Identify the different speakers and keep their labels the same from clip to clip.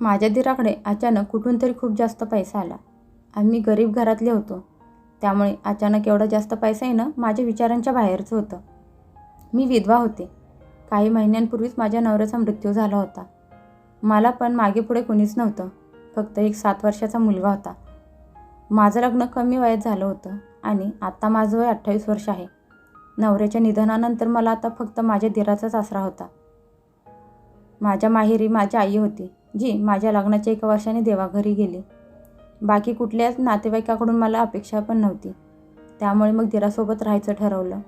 Speaker 1: माझ्या दिराकडे अचानक कुठून तरी खूप जास्त पैसा आला. आम्ही गरीब घरातले होतो. त्यामुळे अचानक एवढा जास्त पैसा येणं माझ्या विचारांच्या बाहेरचं होतं. मी विधवा होते. काही महिन्यांपूर्वीच माझ्या नवऱ्याचा मृत्यू झाला होता. मला पण मागे पुढे कोणीच नव्हतं. फक्त एक सात वर्षाचा मुलगा होता. माझं लग्न कमी वयात झालं होतं आणि आत्ता माझं वय अठ्ठावीस वर्ष आहे. नवऱ्याच्या निधनानंतर मला आता फक्त माझ्या दिराचाच आसरा होता. माझ्या माहेरी माझी आई होती. जी माझ्या लग्नाच्या एका वर्षाने देवाघरी गेली. बाकी कुठल्याच नातेवाईकाकडून मला अपेक्षा पण नव्हती. त्यामुळे मग दिरासोबत राहायचं ठरवलं.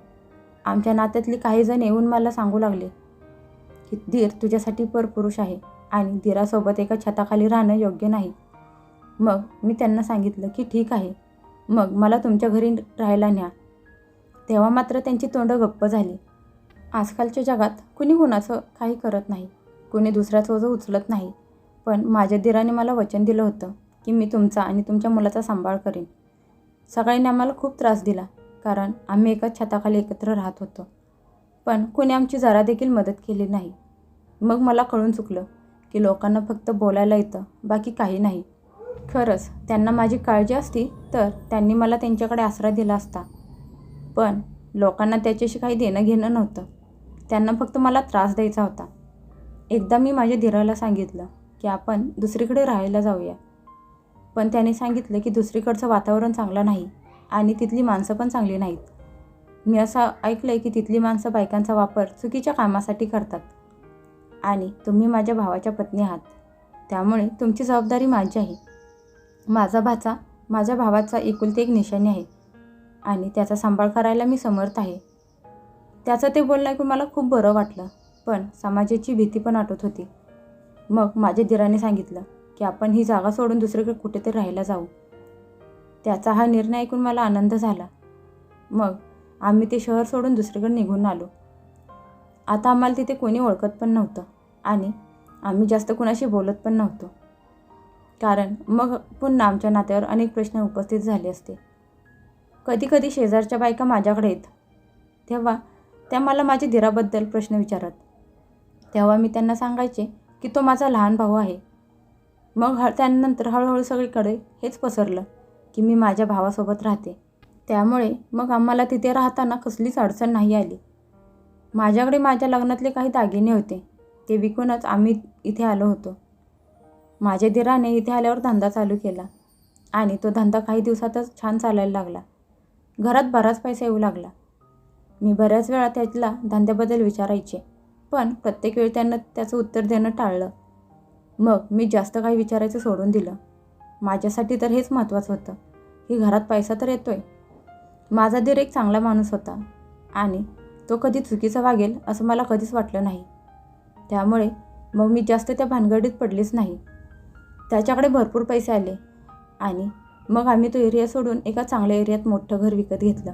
Speaker 1: आमच्या नात्यातली काही जण येऊन मला सांगू लागले की धीर तुझ्यासाठी परपुरुष आहे आणि धीरासोबत एका छताखाली राहणं योग्य नाही. मग मी त्यांना सांगितलं की ठीक आहे. मग मला तुमच्या घरी राहायला न्या. तेव्हा मात्र त्यांची तोंडं गप्प झाली. आजकालच्या जगात कुणी कुणाचं काही करत नाही. कुणी दुसऱ्याचं ओझं उचलत नाही. पण माझ्या दिराने मला वचन दिलं होतं की मी तुमचा आणि तुमच्या मुलाचा सांभाळ करेन. सगळ्यांनी आम्हाला खूप त्रास दिला कारण आम्ही एकाच छताखाली एकत्र राहत होतो. पण कुणी आमची जरा देखील मदत केली नाही. मग मला कळून चुकलं की लोकांना फक्त बोलायला येतं बाकी काही नाही. खरंच त्यांना माझी काळजी असती तर त्यांनी मला त्यांच्याकडे आसरा दिला असता. पण लोकांना त्याच्याशी काही देणं घेणं नव्हतं. त्यांना फक्त मला त्रास द्यायचा होता. एकदा मी माझ्या धीराला सांगितलं की आपण दुसरीकडे राहायला जाऊया. पण त्याने सांगितलं की दुसरीकडचं वातावरण चांगलं नाही आणि तिथली माणसं पण चांगली नाहीत. मी असं ऐकलं आहे की तिथली माणसं बायकांचा वापर चुकीच्या कामासाठी करतात. आणि तुम्ही माझ्या भावाच्या पत्नी आहात. त्यामुळे तुमची जबाबदारी माझी आहे. माझा भाचा माझ्या भावाचा एकुलती एक निशाणी आहे आणि त्याचा सांभाळ करायला मी समर्थ आहे. त्याचं ते बोलणं ऐकून मला खूप बरं वाटलं पण समाजाची भीती पण वाटत होती. मग माझ्या दिराने सांगितलं की आपण ही जागा सोडून दुसरीकडे कुठेतरी राहायला जाऊ. त्याचा हा निर्णय ऐकून मला आनंद झाला. मग आम्ही ते शहर सोडून दुसरीकडे निघून आलो. आता आम्हाला तिथे कोणी ओळखत पण नव्हतं आणि आम्ही जास्त कुणाशी बोलत पण नव्हतो. कारण मग पुन्हा आमच्या नात्यावर अनेक प्रश्न उपस्थित झाले असते. कधीकधी शेजारच्या बायका माझ्याकडे येत. तेव्हा त्या मला माझ्या दिराबद्दल प्रश्न विचारत. तेव्हा मी त्यांना सांगायचे की तो माझा लहान भाऊ आहे. मग ह त्यानंतर हळूहळू सगळीकडे हेच पसरलं की मी माझ्या भावासोबत राहते. त्यामुळे मग आम्हाला तिथे राहताना कसलीच अडचण नाही आली. माझ्याकडे माझ्या लग्नातले काही दागिने होते. ते विकूनच आम्ही इथे आलो होतो. माझ्या दिराने इथे आल्यावर धंदा चालू केला आणि तो धंदा काही दिवसातच छान चालायला लागला. घरात बराच पैसा येऊ लागला. मी बऱ्याच वेळा त्यातला धंद्याबद्दल विचारायचे. पण प्रत्येक वेळी त्यांना त्याचं उत्तर देणं टाळलं. मग मी जास्त काही विचारायचं सोडून दिलं. माझ्यासाठी तर हेच महत्त्वाचं होतं. की घरात पैसा तर येतोय. माझा दीर एक चांगला माणूस होता. आणि तो कधी चुकीचा वागेल असं मला कधीच वाटलं नाही. त्यामुळे मग मी जास्त त्या भानगडीत पडलीच नाही. त्याच्याकडे भरपूर पैसे आले. आणि मग आम्ही तो एरिया सोडून एका चांगल्या एरियात मोठं घर विकत घेतलं.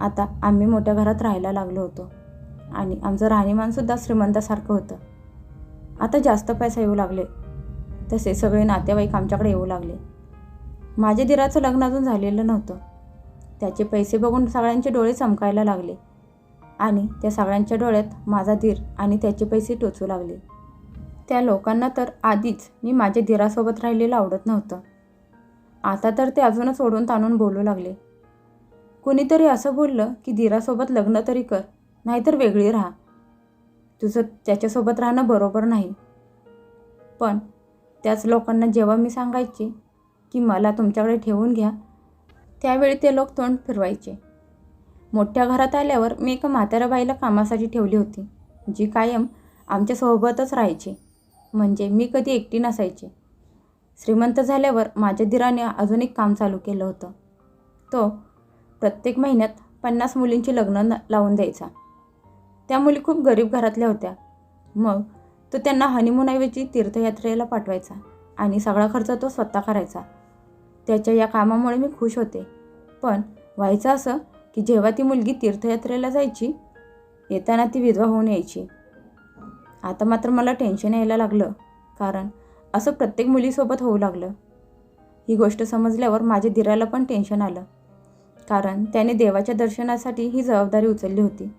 Speaker 1: आता आम्ही मोठ्या घरात राहायला लागलो होतो. आणि आमचं राहणीमानसुद्धा श्रीमंतासारखं होतं. आता जास्त पैसा येऊ लागले. तसे सगळे नातेवाईक आमच्याकडे येऊ लागले. माझ्या दिराचं लग्न अजून झालेलं नव्हतं. त्याचे पैसे बघून सगळ्यांचे डोळे चमकायला लागले. आणि त्या सगळ्यांच्या डोळ्यात माझा धीर आणि त्याचे पैसे टोचू लागले. त्या लोकांना तर आधीच मी माझ्या धीरासोबत राहिलेलं आवडत नव्हतं. आता तर ते अजूनच ओढून ताणून बोलू लागले. कुणीतरी असं बोललं की धीरासोबत लग्न तरी कर नाहीतर वेगळी राहा. तुझं त्याच्यासोबत राहणं बरोबर नाही. पण त्याच लोकांना जेव्हा मी सांगायचे की मला तुमच्याकडे ठेवून घ्या त्यावेळी ते लोक तोंड फिरवायचे. मोठ्या घरात आल्यावर मी एका म्हाताऱ्या बाईला कामासाठी ठेवली होती जी कायम आमच्यासोबतच राहायची. म्हणजे मी कधी एकटी नसायचे. श्रीमंत झाल्यावर माझ्या दिराने अजून एक काम चालू केलं होतं. तो प्रत्येक महिन्यात पन्नास मुलींची लग्न लावून द्यायचा. त्या मुली खूप गरीब घरातल्या होत्या. मग तो त्यांना हनीमूनऐवजी तीर्थयात्रेला पाठवायचा आणि सगळा खर्च तो स्वतः करायचा. त्याच्या या कामामुळे मी खुश होते. पण व्हायचं असं की जेव्हा ती मुलगी तीर्थयात्रेला जायची येताना ती विधवा होऊन यायची. आता मात्र मला टेन्शन यायला लागलं कारण असं प्रत्येक मुलीसोबत होऊ लागलं. ही गोष्ट समजल्यावर माझ्या दिराला पण टेन्शन आलं कारण त्याने देवाच्या दर्शनासाठी ही जबाबदारी उचलली होती.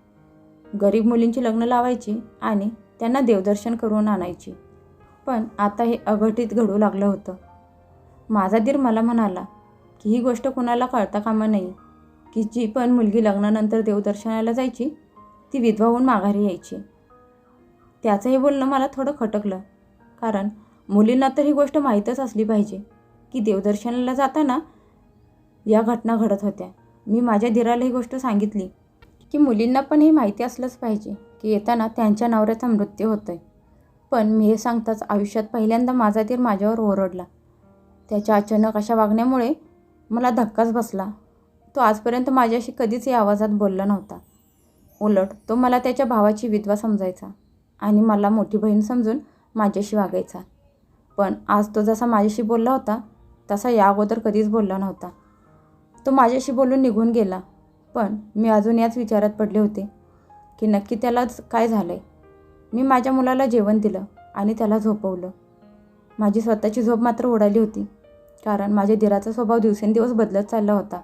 Speaker 1: गरीब मुलींची लग्न लावायची आणि त्यांना देवदर्शन करून आणायची. पण आता हे अघटित घडू लागलं होतं. माझा दीर मला म्हणाला की ही गोष्ट कुणाला कळता कामा नाही की जी पण मुलगी लग्नानंतर देवदर्शनाला जायची ती विधवा होऊन माघारी यायची. त्याचं हे बोलणं मला थोडं खटकलं. कारण मुलींना तर ही गोष्ट माहीतच असली पाहिजे की देवदर्शनाला जाताना या घटना घडत होत्या. मी माझ्या धीराला ही गोष्ट सांगितली. की मुलींना पण हे माहिती असलंच पाहिजे की येताना त्यांच्या नवऱ्याचा मृत्यू होतो आहे पण मी हे सांगताच आयुष्यात पहिल्यांदा माझा तीर माझ्यावर ओरडला. त्याच्या अचानक अशा वागण्यामुळे मला धक्काच बसला. तो आजपर्यंत माझ्याशी कधीच या आवाजात बोलला नव्हता. उलट तो मला त्याच्या भावाची विधवा समजायचा आणि मला मोठी बहीण समजून माझ्याशी वागायचा. पण आज तो जसा माझ्याशी बोलला होता तसा या अगोदर कधीच बोलला नव्हता. तो माझ्याशी बोलून निघून गेला. पण मी अजून याच विचारात पडले होते की नक्की त्यालाच काय झालं आहे मी माझ्या मुलाला जेवण दिलं आणि त्याला झोपवलं. माझी स्वतःची झोप मात्र उडाली होती कारण माझ्या दिराचा स्वभाव दिवसेंदिवस बदलत चालला होता.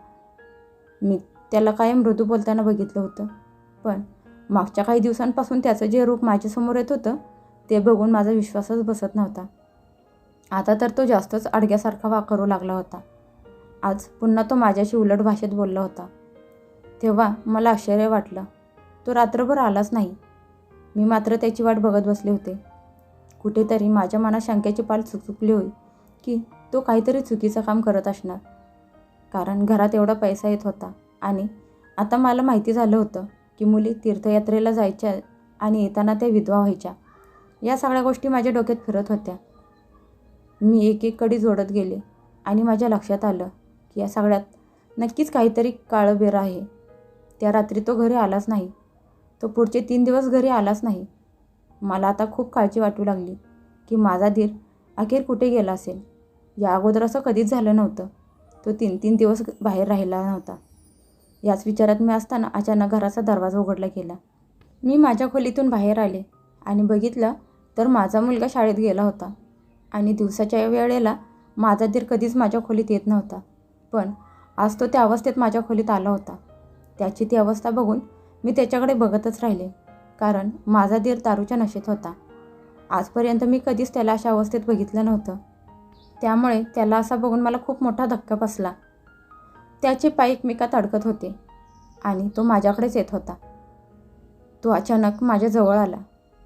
Speaker 1: मी त्याला कायम मृदू बोलताना बघितलं होतं पण मागच्या काही दिवसांपासून त्याचं जे रूप माझ्यासमोर येत होतं ते बघून माझा विश्वासच बसत नव्हता. आता तर तो जास्तच अडग्यासारखा वाकरू लागला होता. आज पुन्हा तो माझ्याशी उलट भाषेत बोलला होता. तेव्हा मला आश्चर्य वाटलं. तो रात्रभर आलाच नाही. मी मात्र त्याची वाट बघत बसले होते. कुठेतरी माझ्या मनात शंकेची पाल चुकचुकली होई की तो काहीतरी चुकीचं काम करत असणार. कारण घरात एवढा पैसा येत होता आणि आता मला माहिती झालं होतं की मुली तीर्थयात्रेला जायच्या आणि येताना त्या विधवा व्हायच्या. या सगळ्या गोष्टी माझ्या डोक्यात फिरत होत्या. मी एक एक कडी जोडत गेले आणि माझ्या लक्षात आलं की या सगळ्यात नक्कीच काहीतरी काळं बेर आहे. त्या रात्री तो घरी आलाच नाही. तो पुढचे तीन दिवस घरी आलाच नाही. मला आता खूप काळजी वाटू लागली की माझा धीर अखेर कुठे गेला असेल? या अगोदर असं कधीच झालं नव्हतं. तो तीन तीन दिवस बाहेर राहिला नव्हता. याच विचारात मी असताना अचानक घराचा दरवाजा उघडला गेला. मी माझ्या खोलीतून बाहेर आले आणि बघितलं तर माझा मुलगा शाळेत गेला होता आणि दिवसाच्या वेळेला माझा धीर कधीच माझ्या खोलीत येत नव्हता. पण आज तो त्या अवस्थेत माझ्या खोलीत आला होता. त्याची ती अवस्था बघून मी त्याच्याकडे बघतच राहिले. कारण माझा धीर दारूच्या नशेत होता. आजपर्यंत मी कधीच त्याला अशा अवस्थेत बघितलं नव्हतं. त्यामुळे त्याला असा बघून मला खूप मोठा धक्का बसला. त्याचे पाय एकमेकात अडकत होते आणि तो माझ्याकडेच येत होता. तो अचानक माझ्याजवळ आला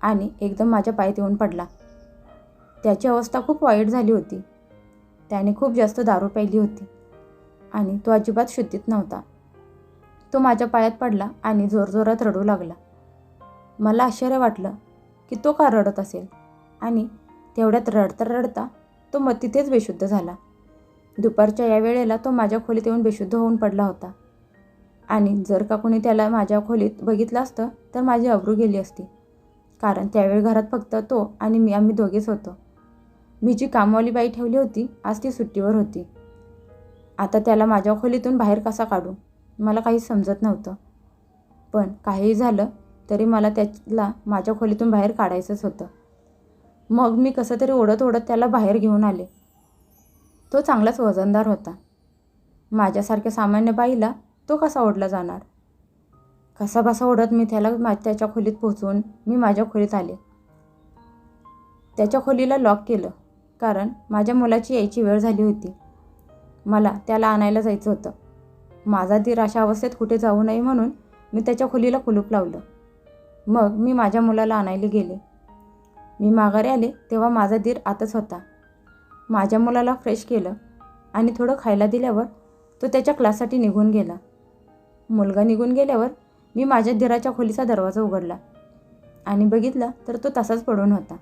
Speaker 1: आणि एकदम माझ्या पायात येऊन पडला. त्याची अवस्था खूप वाईट झाली होती. त्याने खूप जास्त दारू प्यायली होती आणि तो अजिबात शुद्धीत नव्हता. तो माझ्या पायात पडला आणि जोरजोरात रडू लागला. मला आश्चर्य वाटलं की तो का रडत असेल आणि तेवढ्यात रडता रडता तो मग तिथेच बेशुद्ध झाला. दुपारच्या या वेळेला तो माझ्या खोलीत येऊन बेशुद्ध होऊन पडला होता. आणि जर का कोणी त्याला माझ्या खोलीत बघितलं असतं तर माझी अब्रू गेली असती. कारण त्यावेळी घरात फक्त तो आणि मी आम्ही दोघेच होतो. मी जी कामवाली बाई ठेवली होती आज ती सुट्टीवर होती. आता त्याला माझ्या खोलीतून बाहेर कसा काढू? मला काही समजत नव्हतं. पण काहीही झालं तरी मला त्याला माझ्या खोलीतून बाहेर काढायचंच होतं. मग मी कसं तरी ओढत ओढत त्याला बाहेर घेऊन आले. तो चांगलाच वजनदार होता. माझ्यासारख्या सामान्य बाईला तो कसा ओढला जाणार? कसा बसा ओढत मी त्याला मा त्याच्या खोलीत पोहोचवून मी माझ्या खोलीत आले. त्याच्या खोलीला लॉक केलं कारण माझ्या मुलाची यायची वेळ झाली होती. मला त्याला आणायला जायचं होतं. माझा धीर अशा अवस्थेत कुठे जाऊ नये म्हणून मी त्याच्या खोलीला कुलूप लावलं. मग मी माझ्या मुलाला आणायला गेले. मी माघारी आले तेव्हा माझा धीर आतच होता. माझ्या मुलाला फ्रेश केलं आणि थोडं खायला दिल्यावर तो त्याच्या क्लाससाठी निघून गेला. मुलगा निघून गेल्यावर मी माझ्या धीराच्या खोलीचा दरवाजा उघडला आणि बघितला तर तो तसाच पडून होता.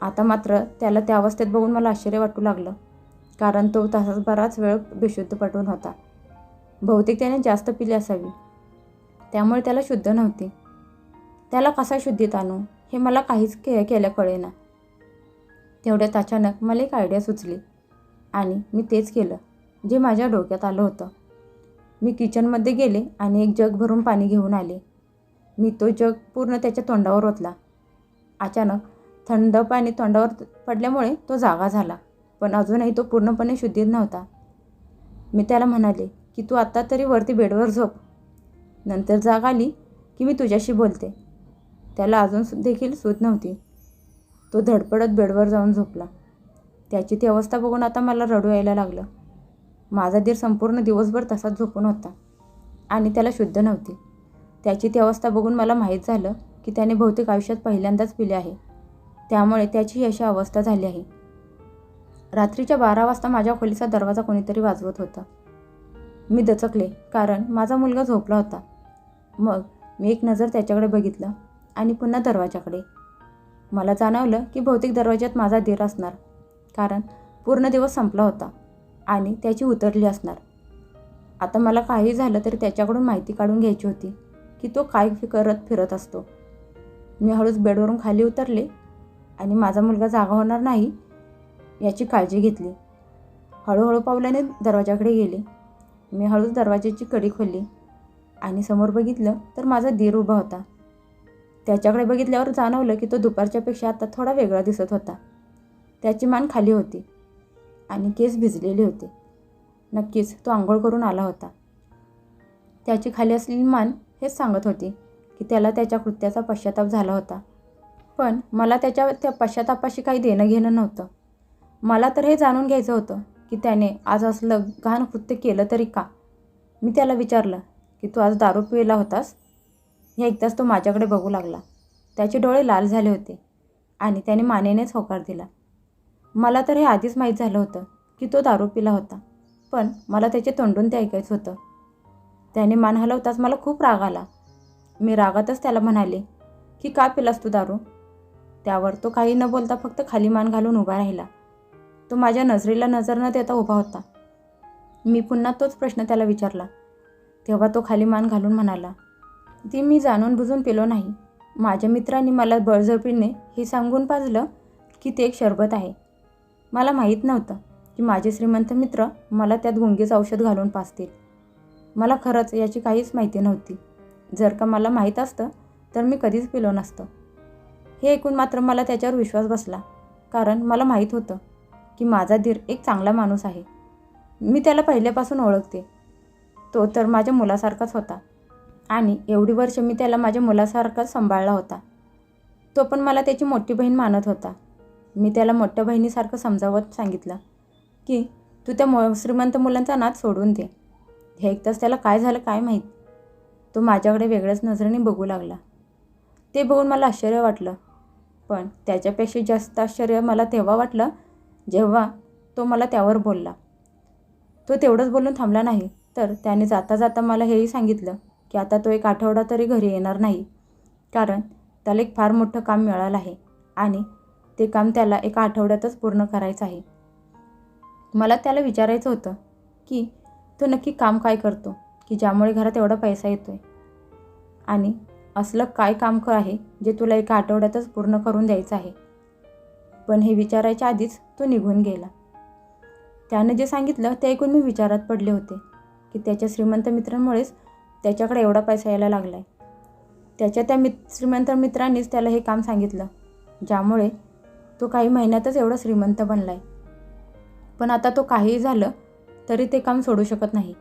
Speaker 1: आता मात्र त्याला त्या अवस्थेत बघून मला आश्चर्य वाटू लागलं कारण तो तसाच बराच वेळ बेशुद्ध पटून होता. बहुतेक त्याने जास्त पिले असावी. त्यामुळे त्याला शुद्ध नव्हती. त्याला कसा शुद्धीत आणू? हे मला काहीच के केलं कळेना. तेवढ्यात अचानक मला एक आयडिया सुचली. आणि मी तेच केलं जे माझ्या डोक्यात आलं होतं. मी किचनमध्ये गेले आणि एक जग भरून पाणी घेऊन आले. मी तो जग पूर्ण त्याच्या तोंडावर ओतला. अचानक थंड पाणी तोंडावर पडल्यामुळे तो जागा झाला पण अजूनही तो पूर्णपणे शुद्धीत नव्हता. मी त्याला म्हणाले की तू आत्ता तरी वरती बेडवर झोप. नंतर जाग आली की मी तुझ्याशी बोलते. त्याला अजून देखील सूत नव्हती. तो धडपडत बेडवर जाऊन झोपला. त्याची ती अवस्था बघून आता मला रडू यायला लागलं. माझा दीर संपूर्ण दिवसभर तसाच झोपून होता आणि त्याला शुद्ध नव्हती. त्याची ती अवस्था बघून मला माहीत झालं की त्याने बहुतेक आयुष्यात पहिल्यांदाच पिले आहे. त्यामुळे त्याची अशी अवस्था झाली आहे. रात्रीच्या बारा वाजता माझ्या खोलीचा दरवाजा कोणीतरी वाजवत होता. मी दचकले कारण माझा मुलगा झोपला होता. मग मी एक नजर त्याच्याकडे बघितलं आणि पुन्हा दरवाजाकडे. मला जाणवलं की बहुतेक दरवाज्यात माझा दीर असणार कारण पूर्ण दिवस संपला होता आणि त्याची उतरली असणार. आता मला काही झालं तरी त्याच्याकडून माहिती काढून घ्यायची होती की तो काय करत फिरत असतो. मी हळूच बेडवरून खाली उतरले आणि माझा मुलगा जागा होणार नाही याची काळजी घेतली. हळूहळू पावलाने दरवाजाकडे गेले. मी हळूच दरवाजाची कडी खोलली आणि समोर बघितलं तर माझा दीर उभा होता. त्याच्याकडे बघितल्यावर जाणवलं की तो दुपारच्यापेक्षा आता थोडा वेगळा दिसत होता. त्याची मान खाली होती आणि केस भिजलेले होते. नक्कीच तो आंघोळ करून आला होता. त्याची खाली असलेली मान हेच सांगत होती की त्याला त्याच्या कृत्याचा पश्चाताप झाला होता. पण मला त्याच्या त्या पश्चातापाशी काही देणं घेणं नव्हतं. मला तर हे जाणून घ्यायचं होतं की त्याने आज असलं घाण कृत्य केलं तरी का? मी त्याला विचारलं की तू आज दारू पिला होतास? हे एकदाच तो माझ्याकडे बघू लागला. त्याचे डोळे लाल झाले होते आणि त्याने मानेनेच होकार दिला. मला तर हे आधीच माहीत झालं होतं की तो दारू पिला होता पण मला त्याचे तोंडून ते ऐकायचं होतं. त्याने मान हलवताच मला खूप राग आला. मी रागातच त्याला म्हणाले की का पिलास तू दारू? त्यावर तो काही न बोलता फक्त खाली मान घालून उभा राहिला. तो माझ्या नजरेला नजर न देता उभा होता. मी पुन्हा तोच प्रश्न त्याला विचारला. तेव्हा तो खाली मान घालून म्हणाला ती मी जाणून बुजून पिलो नाही. माझ्या मित्रांनी मला बळजबरीने हे सांगून पाजलं की ते एक शरबत आहे. मला माहीत नव्हतं की माझे श्रीमंत मित्र मला त्यात गुंगीच औषध घालून पाजतील. मला खरंच याची काहीच माहिती नव्हती. जर का मला माहीत असतं तर मी कधीच पिलो नसतं. हे ऐकून मात्र मला त्याच्यावर विश्वास बसला कारण मला माहीत होतं की माझा धीर एक चांगला माणूस आहे. मी त्याला पहिल्यापासून ओळखते. तो तर माझ्या मुलासारखाच होता. आणि एवढी वर्ष मी त्याला माझ्या मुलासारखाच सांभाळला होता. तो पण मला त्याची मोठी बहीण मानत होता. मी त्याला मोठ्या बहिणीसारखं समजावत सांगितलं की तू त्या मु श्रीमंत मुलांचा नाद सोडून दे. हे एकदाच त्याला काय झालं काय माहीत? तो माझ्याकडे वेगळ्याच नजरेने बघू लागला. ते बघून मला आश्चर्य वाटलं. पण त्याच्यापेक्षा जास्त आश्चर्य मला तेव्हा वाटलं जेव्हा तो मला त्यावर बोलला. तो तेवढंच बोलून थांबला नाही तर त्याने जाता जाता मला हेही सांगितलं की आता तो एक आठवडा तरी घरी येणार नाही कारण त्याला एक फार मोठं काम मिळालं आहे आणि ते काम त्याला एका आठवड्यातच पूर्ण करायचं आहे. मला त्याला विचारायचं होतं की तो नक्की काम काय करतो की ज्यामुळे घरात एवढा पैसा येतो आहे आणि असलं काय काम आहे जे तुला एका आठवड्यातच पूर्ण करून द्यायचं आहे? पण हे विचारायच्या आधीच तो निघून गेला. त्यानं जे सांगितलं ते ऐकून मी विचारात पडले होते की त्याच्या श्रीमंत मित्रांमुळेच त्याच्याकडे एवढा पैसा यायला लागला आहे त्याच्या त्या मित श्रीमंत मित्रांनीच त्याला हे काम सांगितलं ज्यामुळे तो काही महिन्यातच एवढा श्रीमंत बनला आहे पण आता तो काहीही झालं तरी ते काम सोडू शकत नाही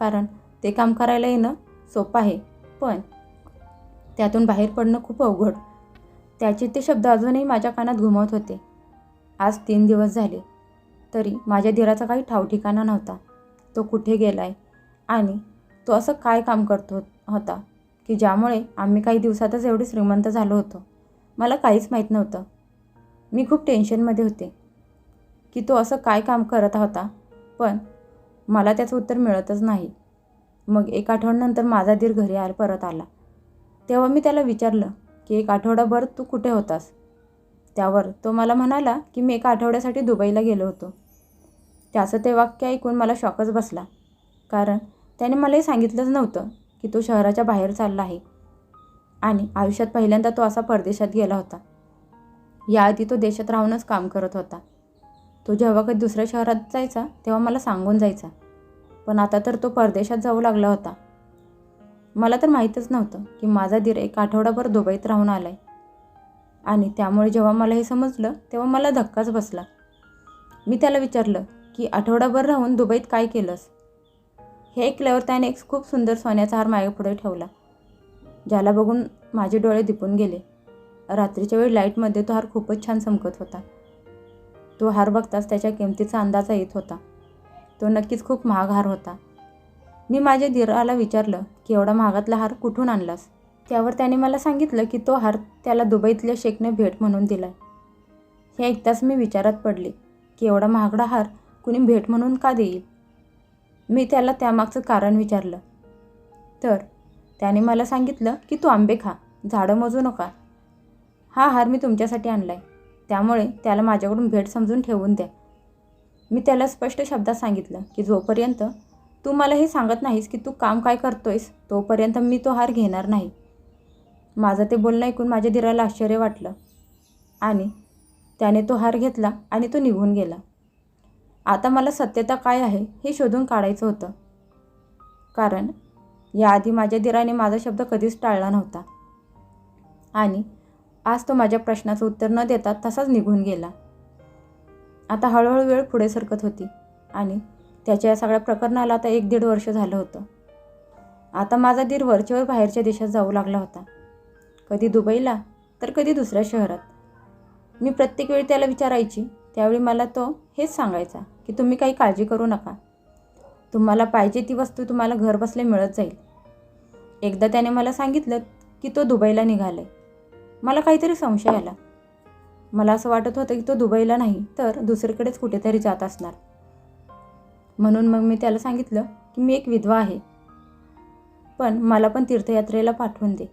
Speaker 1: कारण ते काम करायला येणं सोपं आहे पण त्यातून बाहेर पडणं खूप अवघड. त्याचे ते शब्द अजूनही माझ्या कानात घुमवत होते. आज तीन दिवस झाले तरी माझ्या धीराचा काही ठाव ठिकाणा नव्हता. तो कुठे गेलाय आणि तो असं काय काम करतो होता की ज्यामुळे आम्ही काही दिवसातच एवढे श्रीमंत झालो होतो? मला काहीच माहीत नव्हतं. मी खूप टेन्शनमध्ये होते की तो असं काय काम करत होता? पण मला त्याचं उत्तर मिळतच नाही. मग एक आठवड्यानंतर माझा धीर घरी आला परत आला. तेव्हा मी त्याला विचारलं की एक आठवडाभर तू कुठे होतास? त्यावर तो मला म्हणाला की मी एका आठवड्यासाठी दुबईला गेलो होतो. त्याचं ते वाक्य ऐकून मला शॉकच बसला. कारण त्याने मला हे सांगितलंच नव्हतं की तो शहराच्या बाहेर चालला आहे. आणि आयुष्यात पहिल्यांदा तो असा परदेशात गेला होता. याआधी तो देशात राहूनच काम करत होता. तो जेव्हा कधी दुसऱ्या शहरात जायचा तेव्हा मला सांगून जायचा. पण आता तर तो परदेशात जाऊ लागला होता. मला तर माहीतच नव्हतं की माझा दीर एक आठवडाभर दुबईत राहून आला आहे आणि त्यामुळे जेव्हा मला हे समजलं तेव्हा मला धक्काच बसला. मी त्याला विचारलं की आठवडाभर राहून दुबईत काय केलंस? हे ऐकल्यावर त्याने एक खूप सुंदर सोन्याचा हार माझ्यापुढे ठेवला ज्याला बघून माझे डोळे दिपून गेले. रात्रीच्या वेळी लाईटमध्ये तो हार खूपच छान चमकत होता. तो हार बघताच त्याच्या किमतीचा अंदाजा येत होता. तो नक्कीच खूप महाग हार होता. मी माझ्या दिराला विचारलं की एवढा महागातला हार कुठून आणलास? त्यावर त्याने मला सांगितलं की तो हार त्याला दुबईतल्या शेखने भेट म्हणून दिला हे ऐकताच मी विचारात पडले की एवढा महागडा हार कुणी भेट म्हणून का देईल? मी त्याला त्यामागचं कारण विचारलं. तर त्याने मला सांगितलं की तू आंबे खा झाडं मोजू नका. हा हार मी तुमच्यासाठी आणला आहे त्यामुळे त्याला माझ्याकडून भेट समजून ठेवून द्या. मी त्याला स्पष्ट शब्दात सांगितलं की जोपर्यंत तू मला हे सांगत नाहीस की तू काम काय करतोयस तोपर्यंत मी तो हार घेणार नाही. माझं ते बोलणं ऐकून माझ्या धीराला आश्चर्य वाटलं. आणि त्याने तो हार घेतला आणि तो निघून गेला. आता मला सत्यता काय आहे हे शोधून काढायचं होतं. कारण याआधी माझ्या धीराने माझा शब्द कधीच टाळला नव्हता. आणि आज तो माझ्या प्रश्नाचं उत्तर न देता तसाच निघून गेला. आता हळूहळू वेळ पुढे सरकत होती आणि त्याच्या या सगळ्या प्रकरणाला आता एक दीड वर्ष झालं होतं. आता माझा दीर वरचेवर बाहेरच्या देशात जाऊ लागला होता. कधी दुबईला तर कधी दुसऱ्या शहरात. मी प्रत्येक वेळी त्याला विचारायची त्यावेळी मला तो हेच सांगायचा की तुम्ही काही काळजी करू नका. तुम्हाला पाहिजे ती वस्तू तुम्हाला घर मिळत जाईल. एकदा त्याने मला सांगितलं की तो दुबईला निघाला आहे मला काहीतरी संशय आला. मला असं वाटत होतं की तो दुबईला नाही तर दुसरीकडेच कुठेतरी जात असणार. म्हणून मग मी त्याला सांगितलं की मी एक विधवा आहे. पण मला पण तीर्थयात्रेला पाठवून दे.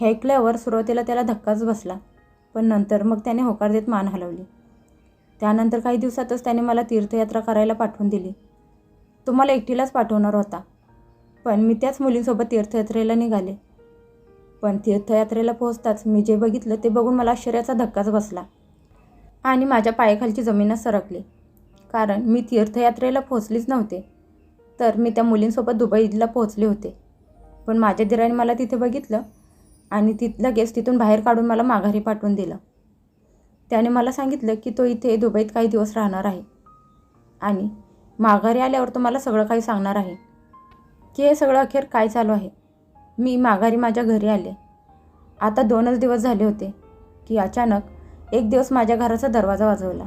Speaker 1: हे ऐकल्यावर सुरुवातीला त्याला धक्काच बसला पण नंतर मग त्याने होकार देत मान हलवली. त्यानंतर काही दिवसातच त्याने मला तीर्थयात्रा करायला पाठवून दिली. तो मला एकटीलाच पाठवणार होता पण मी त्याच मुलींसोबत तीर्थयात्रेला निघाले. पण तीर्थयात्रेला पोहोचताच मी जे बघितलं ते बघून मला आश्चर्याचा धक्काच बसला आणि माझ्या पायाखालची जमीनच सरकली. कारण मी तीर्थयात्रेला पोहोचलीच नव्हते. तर मी त्या मुलींसोबत दुबईला पोहोचले होते. पण माझ्या दिराने मला तिथे बघितलं आणि तिथ लगेच तिथून बाहेर काढून मला माघारी पाठवून दिलं. त्याने मला सांगितलं की तो इथे दुबईत काही दिवस राहणार आहे. आणि माघारी आल्यावर तो मला सगळं काही सांगणार आहे. की हे सगळं अखेर काय चालू आहे? मी माघारी माझ्या घरी आले. आता दोनच दिवस झाले होते की अचानक एक दिवस माझ्या घराचा दरवाजा वाजवला.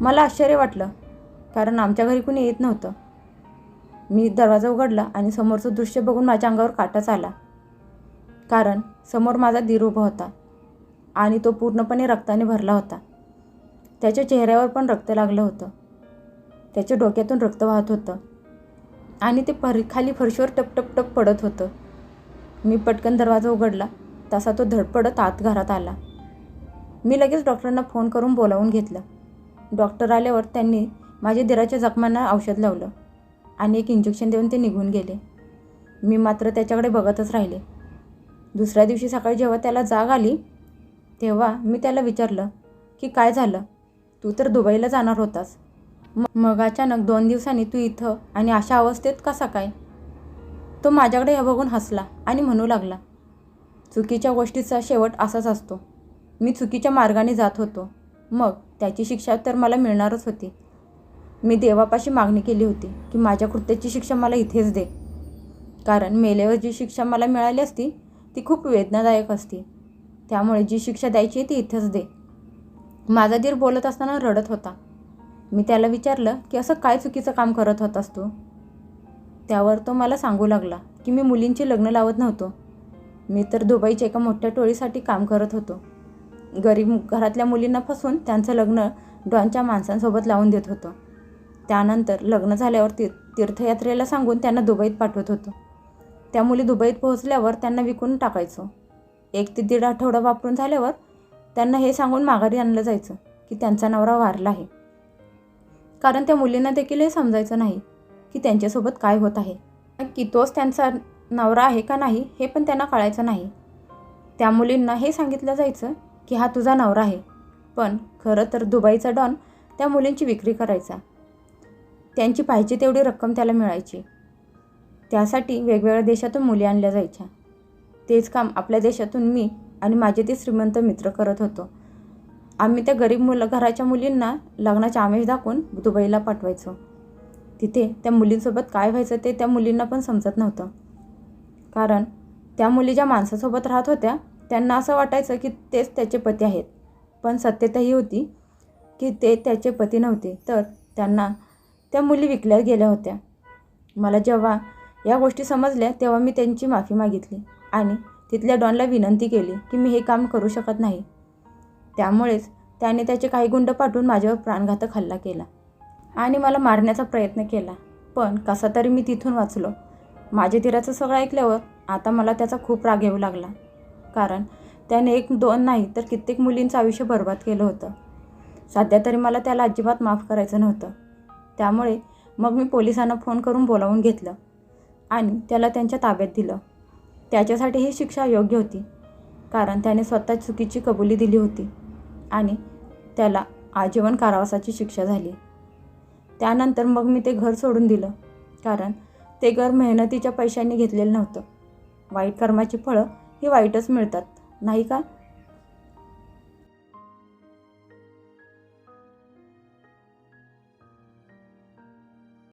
Speaker 1: मला आश्चर्य वाटलं कारण आमच्या घरी कुणी येत नव्हतं. मी दरवाजा उघडला आणि समोरचं दृश्य बघून माझ्या अंगावर काटाच आला. कारण समोर माझा दीर उभा होता आणि तो पूर्णपणे रक्ताने भरला होता. त्याच्या चेहऱ्यावर पण रक्त लागलं होतं. त्याच्या डोक्यातून रक्त वाहत होतं आणि ते पर खाली फरशीवर टप टप टप पडत होतं. मी पटकन दरवाजा उघडला तसा तो धडपडत आत घरात आला. मी लगेच डॉक्टरांना फोन करून बोलावून घेतलं. डॉक्टर आल्यावर त्यांनी माझ्या दिराच्या जखमांना औषध लावलं आणि एक इंजेक्शन देऊन ते निघून गेले. मी मात्र त्याच्याकडे बघतच राहिले. दुसऱ्या दिवशी सकाळी जेव्हा त्याला जाग आली तेव्हा मी त्याला विचारलं की काय झालं? तू तर दुबईला जाणार होतास. म मग अचानक दोन दिवसांनी तू इथं आणि अशा अवस्थेत कसा काय? तो माझ्याकडे हे बघून हसला आणि म्हणू लागला चुकीच्या गोष्टीचा शेवट असाच असतो. मी चुकीच्या मार्गाने जात होतो. मग त्याची शिक्षा तर मला मिळणारच होती. मी देवापाशी मागणी केली होती की माझ्या कृत्याची शिक्षा मला इथेच दे. कारण मेलेवर जी शिक्षा मला मिळाली असती ती खूप वेदनादायक असती. त्यामुळे जी शिक्षा द्यायची ती इथेच दे. माझा दीर बोलत असताना रडत होता. मी त्याला विचारलं की असं काय चुकीचं काम करत होतास तू? त्यावर तो मला सांगू लागला की मी मुलींची लग्न लावत नव्हतो. मी तर दुबईच्या एका मोठ्या टोळीसाठी काम करत होतो. गरीब घरातल्या मुलींना फसवून त्यांचं लग्न डॉनच्या माणसांसोबत लावून देत होतो. त्यानंतर लग्न झाल्यावर ती तीर्थयात्रेला सांगून त्यांना दुबईत पाठवत होतो. त्या मुली दुबईत पोहोचल्यावर त्यांना विकून टाकायचो. एक ते दीड आठवडा वापरून झाल्यावर त्यांना हे सांगून माघारी आणलं जायचं की त्यांचा नवरा वारला आहे. कारण त्या मुलींना देखील हे समजायचं नाही की त्यांच्यासोबत काय होत आहे. की तोच त्यांचा नवरा आहे का नाही हे पण त्यांना कळायचं नाही. त्या मुलींना हे सांगितलं जायचं की हा तुझा नवरा आहे. पण खरं तर दुबईचा डॉन त्या मुलींची विक्री करायचा. त्यांची पाहिजे तेवढी रक्कम त्याला मिळायची. त्यासाठी वेगवेगळ्या देशातून मुली आणल्या जायच्या. तेच काम आपल्या देशातून मी आणि माझे ते श्रीमंत मित्र करत होतो. आम्ही त्या गरीब मुलं घराच्या मुलींना लग्नाचे आमिष दाखवून दुबईला पाठवायचो. तिथे त्या मुलींसोबत काय व्हायचं ते त्या मुलींना पण समजत नव्हतं. कारण त्या मुली ज्या माणसासोबत राहत होत्या त्यांना असं वाटायचं की तेच त्याचे पती आहेत. पण सत्यता ही होती की ते त्याचे पती नव्हते. तर त्यांना त्या मुली विकल्या गेल्या होत्या. मला जेव्हा या गोष्टी समजल्या तेव्हा मी त्यांची माफी मागितली आणि तिथल्या डॉनला विनंती केली की मी हे काम करू शकत नाही. त्यामुळेच त्याने त्याचे काही गुंड पाठवून माझ्यावर प्राणघातक हल्ला केला आणि मला मारण्याचा प्रयत्न केला. पण कसा तरी मी तिथून वाचलो. माझ्या धीराचं सगळं ऐकल्यावर आता मला त्याचा खूप राग येऊ लागला. कारण त्याने एक दोन नाही तर कित्येक मुलींचं आयुष्य बर्बाद केलं होतं. सध्या तरी मला त्याला अजिबात माफ करायचं नव्हतं. त्यामुळे मग मी पोलिसांना फोन करून बोलावून घेतलं आणि त्याला त्यांच्या ताब्यात दिलं. त्याच्यासाठी ही शिक्षा योग्य होती कारण त्याने स्वतः चुकीची कबुली दिली होती आणि त्याला आजीवन कारावासाची शिक्षा झाली. त्यानंतर मग मी ते घर सोडून दिलं कारण ते घर मेहनतीच्या पैशांनी घेतलेलं नव्हतं. वाईट कर्माची फळं हे वाईटच मिळतात. नाही का?